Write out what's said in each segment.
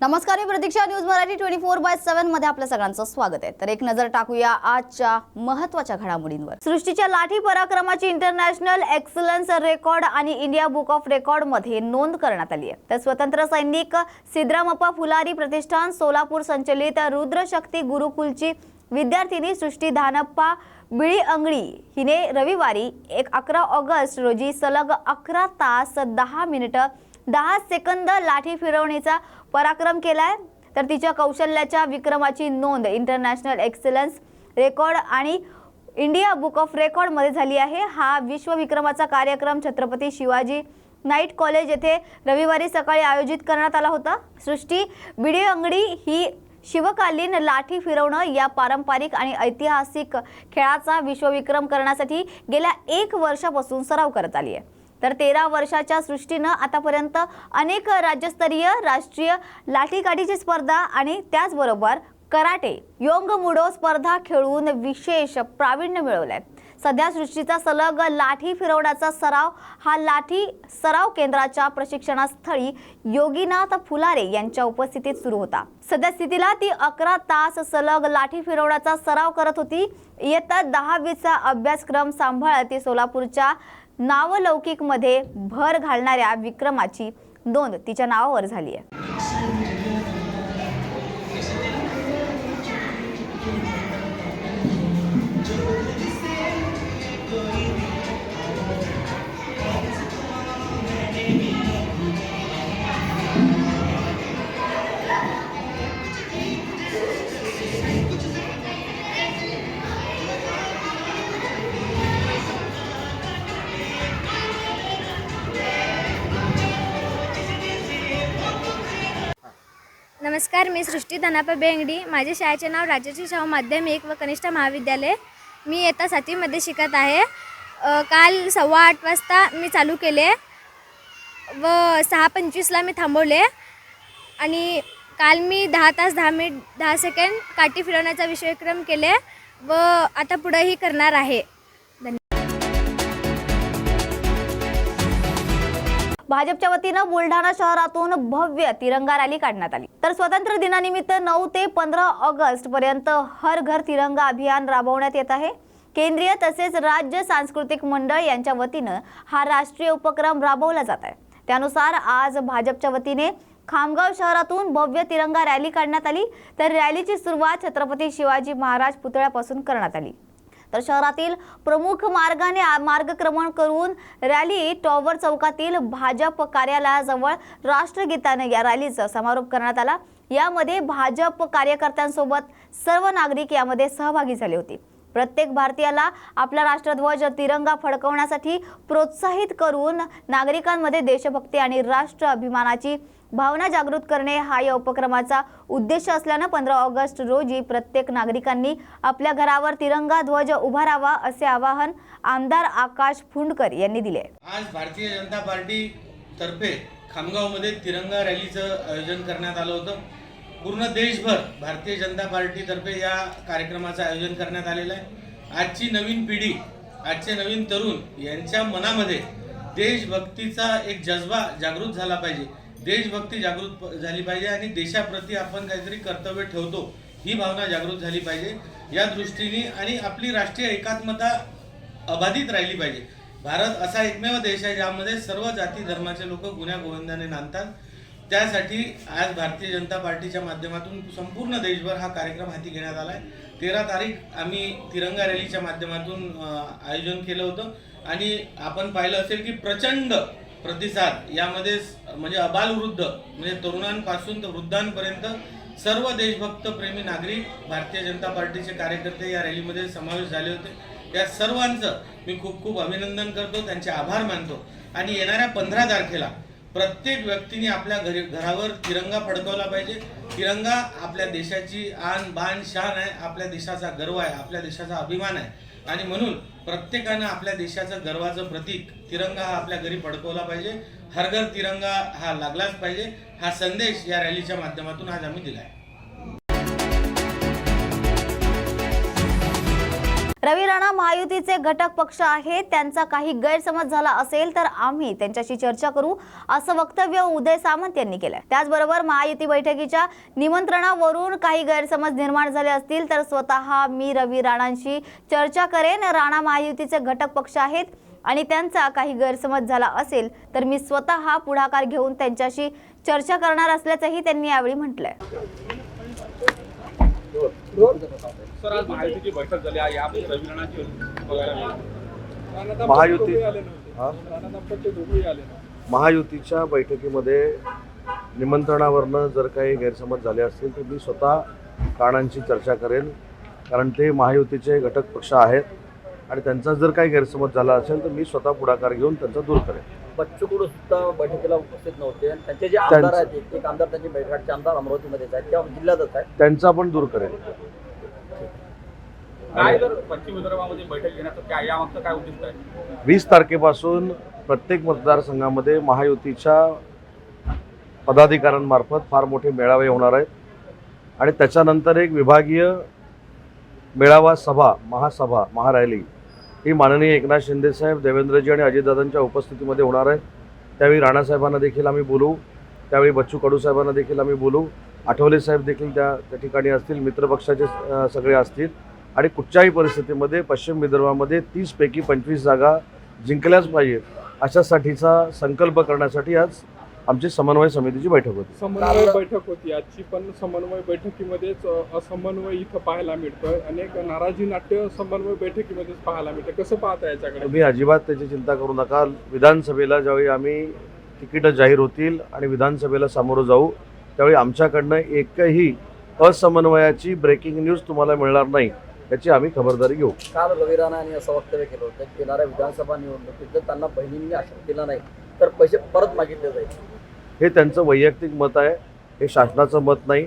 नमस्कार मी Pratiksha news Marathi twenty four by सेव्हनमध्ये आपल्या सगळ्यांचं स्वागत आहे. तर एक नजर टाकूया आजच्या महत्त्वाच्या घडामोडींवर. सृष्टीच्या लाठी पराक्रमाची इंटरनॅशनल एक्सलन्स रेकॉर्ड आणि इंडिया बुक ऑफ रेकॉर्डमध्ये नोंद करण्यात आली आहे. तर स्वतंत्र सैनिक सिद्रामप्पा फुलारी प्रतिष्ठान सोलापूर संचलित रुद्रशक्ती गुरुकुलची विद्यार्थिनी सृष्टी धानप्पा बिळी अंगळी हिने रविवारी एक अकरा ऑगस्ट रोजी सलग अकरा तास दहा मिनिटं दहा सेकंद लाठी फिरवणीचा पराक्रम केलाय. तर तिच्या कौशल्याच्या विक्रमाची नोंद इंटरनॅशनल एक्सलन्स रेकॉर्ड आणि इंडिया बुक ऑफ रेकॉर्डमध्ये झाली आहे. हा विश्वविक्रमाचा कार्यक्रम छत्रपती शिवाजी नाईट कॉलेज येथे रविवारी सकाळी आयोजित करण्यात आला होता. सृष्टी बिडी अंगडी ही शिवकालीन लाठी फिरवणं या पारंपरिक आणि ऐतिहासिक खेळाचा विश्वविक्रम करण्यासाठी गेल्या एक वर्षापासून सराव करत आली आहे. तर तेरा वर्षाच्या सृष्टीनं आतापर्यंत अनेक राज्यस्तरीय राष्ट्रीय लाठीकाठीची स्पर्धा आणि त्याचबरोबर कराटे योंग मुडो स्पर्धा खेळून विशेष प्रावीण्य मिळवलंय. सध्या सृष्टीचा सलग लाठी फिरवण्याचा सराव हा लाठी सराव केंद्राच्या प्रशिक्षणास्थळी योगीनाथ फुलारे यांच्या उपस्थितीत सुरू होता. सध्या स्थितीला ती अकरा तास सलग लाठी फिरवण्याचा सराव करत होती. इयत्ता दहावीचा अभ्यासक्रम सांभाळत ती सोलापूरच्या नावलौकिकमध्ये भर घालणाऱ्या विक्रमाची नोंद तिच्या नावावर झाली आहे. नमस्कार मी सृष्टी धनापा बेंगडी. माझे शाळेचे नाव राजर्षी शाहू माध्यमिक व कनिष्ठ महाविद्यालय. मी इयत्ता सातवीमध्ये शिकत आहे. काल सव्वा आठ वाजता मी चालू केले व सहा पंचवीसला मी थांबवले. आणि काल मी दहा तास दहा मिनिट दहा सेकंड काठी फिरवण्याचा विषयक्रम केले व आता पुढंही करणार आहे. भाजपच्या वतीनं बुलढाणा शहरातून भव्य तिरंगा रॅली काढण्यात आली. तर स्वातंत्र्य दिनानिमित्त नऊ ते पंधरा ऑगस्ट पर्यंत हर घर तिरंगा अभियान राबवण्यात येत आहे. केंद्रीय तसेच राज्य सांस्कृतिक मंडळ यांच्या वतीनं हा राष्ट्रीय उपक्रम राबवला जात आहे. त्यानुसार आज भाजपच्या वतीने खामगाव शहरातून भव्य तिरंगा रॅली काढण्यात आली. तर रॅलीची सुरुवात छत्रपती शिवाजी महाराज पुतळ्यापासून करण्यात आली. तर शहरातील प्रमुख मार्गाने आ- मार्गक्रमण करून रॅली टॉवर चौकातील भाजप कार्यालयाजवळ राष्ट्रगीताने या रॅलीचा समारोप करण्यात आला. यामध्ये भाजप कार्यकर्त्यांसोबत सर्व नागरिक यामध्ये सहभागी झाले होते. प्रत्येक भारतीयाला आपला राष्ट्रध्वज तिरंगा फडकवण्यासाठी प्रोत्साहित करून नागरिकांमध्ये देशभक्ती आणि राष्ट्र अभिमानाची भावना जागृत करणे हा या उपक्रमाचा उद्देश असल्यानं पंधरा ऑगस्ट रोजी प्रत्येक नागरिकांनी आपल्या घरावर तिरंगा ध्वज उभारावा असे आवाहन आमदार आकाश फुंडकर यांनी दिले. आज भारतीय जनता पार्टी तर्फे खामगावमध्ये तिरंगा रॅलीचं आयोजन करण्यात आलं होतं. पूर्ण देशभर भारतीय जनता पार्टीतर्फे या कार्यक्रमाचं आयोजन करण्यात आलेलं आहे. आजची नवीन पिढी आजचे नवीन तरुण यांच्या मनामध्ये देशभक्तीचा एक जज्बा जागृत झाला पाहिजे. देशभक्ती जागृत झाली पाहिजे आणि देशाप्रती आपण काहीतरी कर्तव्य ठेवतो ही भावना जागृत झाली पाहिजे. या दृष्टीने आणि आपली राष्ट्रीय एकात्मता अबाधित राहिली पाहिजे. भारत असा एकमेव देश आहे ज्यामध्ये सर्व जाती धर्माचे लोक गुन्ह्या गोविंदाने नांदतात. त्यासाठी आज भारतीय जनता पार्टीच्या माध्यमातून संपूर्ण देशभर हा कार्यक्रम हाती घेण्यात आला आहे तेरा तारीख आम्ही तिरंगा रॅलीच्या माध्यमातून आयोजन केलं होतं. आणि आपण पाहिलं असेल की प्रचंड प्रतिसाद यामध्ये म्हणजे अबालवृद्ध म्हणजे तरुणांपासून तर वृद्धांपर्यंत सर्व देशभक्त प्रेमी नागरिक भारतीय जनता पार्टीचे कार्यकर्ते या रॅलीमध्ये समावेश झाले होते. या सर्वांचं मी खूप खूप अभिनंदन करतो त्यांचे आभार मानतो. आणि येणाऱ्या पंधरा तारखेला प्रत्येक व्यक्तीने आपल्या घरी घरावर तिरंगा फडकवला पाहिजे. तिरंगा आपल्या देशाची आन बान शान आहे आपल्या देशाचा गर्व आहे आपल्या देशाचा अभिमान आहे. आणि म्हणून प्रत्येकानं आपल्या देशाचं गर्वाचं प्रतीक तिरंगा हा आपल्या घरी फडकवला पाहिजे. हरघर तिरंगा हा लागलाच पाहिजे. हा संदेश या रॅलीच्या माध्यमातून आज आम्ही दिला आहे रवी राणा महायुतीचे घटक पक्ष आहेत. त्यांचा काही गैरसमज झाला असेल तर आम्ही त्यांच्याशी चर्चा करू असं वक्तव्य उदय सामंत यांनी केलंय. त्याचबरोबर महायुती बैठकीच्या निमंत्रणावरून काही गैरसमज निर्माण झाले असतील तर स्वतः मी रवी राणांशी चर्चा करेन. राणा महायुतीचे घटक पक्ष आहेत आणि त्यांचा काही गैरसमज झाला असेल तर मी स्वतः पुढाकार घेऊन त्यांच्याशी चर्चा करणार असल्याचंही त्यांनी यावेळी म्हटलंय. सर आज महायुतीची बैठक झाली. आहे यामध्ये. महायुती महायुतीच्या बैठकीमध्ये निमंत्रणावरनं जर काही गैरसमज झाले असतील तर मी स्वतः कारणांची चर्चा करेन. कारण ते महायुतीचे घटक पक्ष आहेत आणि त्यांचा जर काही गैरसमज झाला असेल तर मी स्वतः पुढाकार घेऊन त्यांचा दूर करेन. बच्चू कडू सुद्धा बैठकीला उपस्थित नव्हते. आणि त्यांचे जे आमदार आहेत एक- आमदार त्यांचे बैठकाचे आमदार अमरावतीमध्येच आहेत त्या जिल्ह्यातच आहेत. त्यांचा पण दूर करेन काय जर पश्चिम विदर्भामध्ये बैठक घेण्याचं काय यामागचं काय उद्दिष्ट आहे वीस तारखेपासून प्रत्येक मतदारसंघामध्ये महायुतीच्या पदाधिकाऱ्यांमार्फत फार मोठे मेळावे होणार आहेत. आणि त्याच्यानंतर एक विभागीय मेळावा सभा महासभा महारॅली ही माननीय एकनाथ शिंदेसाहेब देवेंद्रजी आणि अजितदादांच्या उपस्थितीमध्ये होणार आहे. त्यावेळी राणासाहेबांना देखील आम्ही बोलू. त्यावेळी बच्चू कडू साहेबांना देखील आम्ही बोलू. आठवले साहेब देखील त्या त्या ठिकाणी असतील. मित्रपक्षाचे सगळे असतील. आणि कुठच्याही परिस्थितीमध्ये पश्चिम विदर्भामध्ये तीसपैकी पंचवीस जागा जिंकल्याच पाहिजेत. अशासाठीचा संकल्प करण्यासाठी आज आमची समन्वय समितीची बैठक होती. समन्वय बैठक होती. आजची पण समन्वय बैठकीमध्येच असमन्वय इथं पाहायला मिळतोय. अनेक नाराजी नाट्य समन्वय बैठकीमध्येच पाहायला मिळतं कसं पाहता याच्याकडे? तुम्ही अजिबात त्याची चिंता करू नका. विधानसभेला ज्यावेळी आम्ही तिकीटं जाहीर होतील आणि विधानसभेला सामोरं जाऊ त्यावेळी आमच्याकडनं एकही असमन्वयाची ब्रेकिंग न्यूज तुम्हाला मिळणार नाही. याची आम्ही खबरदारी घेऊ. काल रवी राणा यांनी असं वक्तव्य केलं होतं की येणाऱ्या विधानसभा निवडणुकीत जर त्यांना बहिणींनी आश्रय दिला नाही तर पैसे परत मागितले जाईल. हे त्यांचं वैयक्तिक मत आहे हे शासनाचं मत नाही.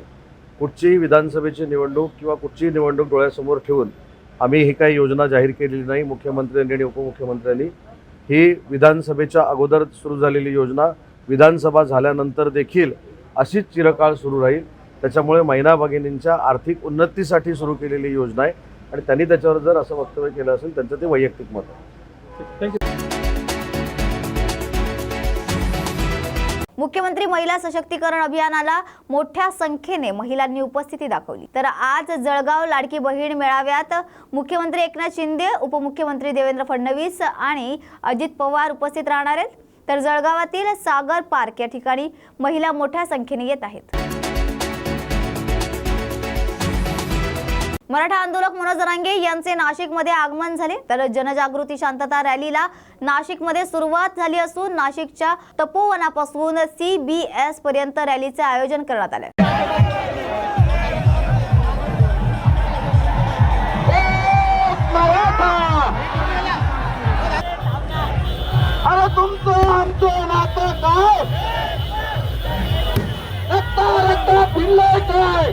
कुठचीही विधानसभेची निवडणूक किंवा कुठचीही निवडणूक डोळ्यासमोर ठेवून आम्ही ही काही योजना जाहीर केलेली नाही मुख्यमंत्र्यांनी आणि उपमुख्यमंत्र्यांनी. ही विधानसभेच्या अगोदर सुरू झालेली योजना विधानसभा झाल्यानंतर देखील अशीच चिरकाळ सुरू राहील. त्याच्यामुळे महिला भगिनींच्या आर्थिक उन्नतीसाठी सुरू केलेली योजना आहे. आणि त्यांनी त्याच्यावर जर असं वक्तव्य केलं असेल त्यांचं ते वैयक्तिक मत आहे. थँक्यू मुख्यमंत्री महिला सशक्तीकरण अभियानाला मोठ्या संख्येने महिलांनी उपस्थिती दाखवली. तर आज जळगाव लाडकी बहीण मेळाव्यात मुख्यमंत्री एकनाथ शिंदे उपमुख्यमंत्री देवेंद्र फडणवीस आणि अजित पवार उपस्थित राहणार आहेत. तर जळगावातील सागर पार्क या ठिकाणी महिला मोठ्या संख्येने येत आहेत. मराठा आंदोलक मनोज जरांगे यांचे नाशिकमध्ये आगमन झाले. तर जनजागृती शांतता रॅलीला नाशिकमध्ये सुरुवात झाली असून नाशिकच्या तपोवनापासून सी बी एस पर्यंत रॅलीचे आयोजन करण्यात आले. तुमचं आमचं नातं काय रक्ता रक्ता काय?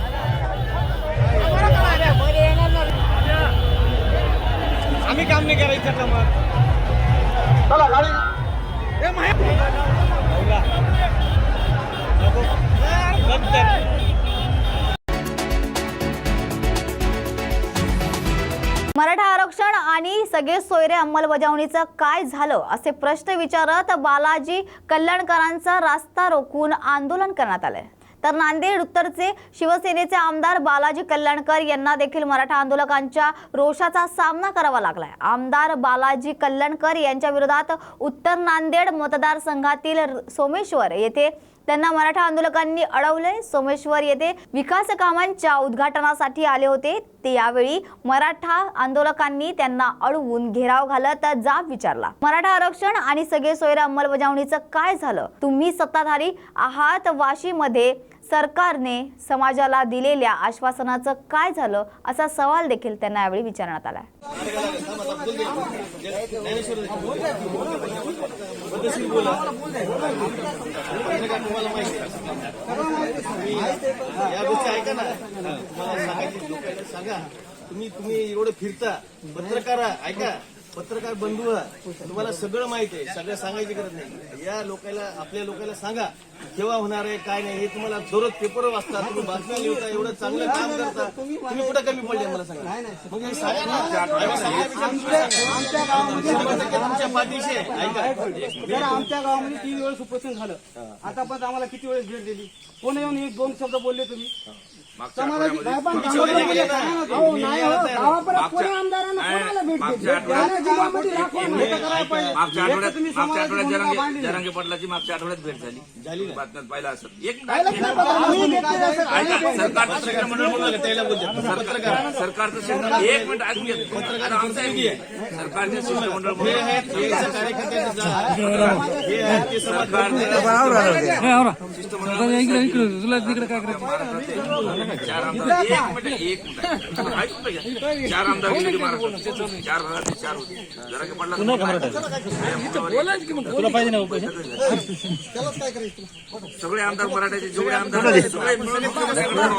सगळे सोयरे अंमलबजावणीचं काय झालं असे प्रश्न विचारत बालाजी कल्याणकरांचा रास्ता रोखून आंदोलन करण्यात आलंय. तर नांदेड उत्तरचे शिवसेनेचे आमदार बालाजी कल्याणकर यांना देखील मराठा आंदोलकांच्या रोषाचा सामना करावा लागलाय. आमदार बालाजी कल्याणकर यांच्या विरोधात उत्तर नांदेड मतदारसंघातील सोमेश्वर येथे त्यांना मराठा आंदोलकांनी अडवले सोमेश्वर येथे विकास कामांच्या उद्घाटनासाठी आले होते. ते यावेळी मराठा आंदोलकांनी त्यांना अडवून घेराव घालत जाब विचारला. मराठा आरक्षण आणि सगळे सोयरे अंमलबजावणीचं काय झालं? तुम्ही सत्ताधारी आहात. वाशीमध्ये सरकारने समाजाला दिलेल्या आश्वासनाचं काय झालं असा सवाल देखील त्यांना यावेळी विचारण्यात आला तुम्ही तुम्ही एवढं फिरता पत्रकार ऐका पत्रकार बंधू तुम्हाला सगळं माहिती आहे सगळं सांगायची गरज नाही. या लोकांना आपल्या लोकांना सांगा केव्हा होणार आहे काय नाही हे तुम्हाला दररोज पेपर वाचता तुम्ही बातम्या लिहिता एवढं चांगलं काम करता तुम्ही कुठं कमी पडले मला सांगा? मग हे तुमच्या पाठीशी. ऐका. आमच्या गावामध्ये तीन वेळेस उपोषण झालं आतापर्यंत आम्हाला किती वेळेस भेट दिली? कोण येऊन एक दोन शब्द बोलले तुम्ही? समाजाची काय पण मागच्या आठवड्यामध्ये. अहो, नाही हो, गावापर्यंत कोणी आमदारांना कोणाला भेट दिली? दाखवा ना. हे आठवड्यात तुम्ही मागच्या समाजाची आठवड्यात भूमिका जरांगे मांडली. नाही. जरांगे पाटलाची मागच्या आठवड्यात भेट झाली. बातम्यात पाहिलं असत एक पाहिलं का? बघा, आम्ही सरकारचं शिष्टमंडळ बोलले, सरकारचं शिष्टमंडळ एक मिनिट ऐकून घ्या. आता आमचं ऐकून घ्या. सरकारचे शिष्टमंडळ म्हणून. आहेत चार आमदार एक मिनिट एक मिनिट ऐकून तर घ्या. चार आमदार गेले महाराष्ट्रात चार भागात चार होते जरांगे सगळे आमदार मराठ्याचे जेवढे आमदार आहेत, सगळे मिळून करणार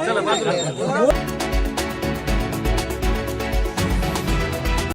चला बाजूला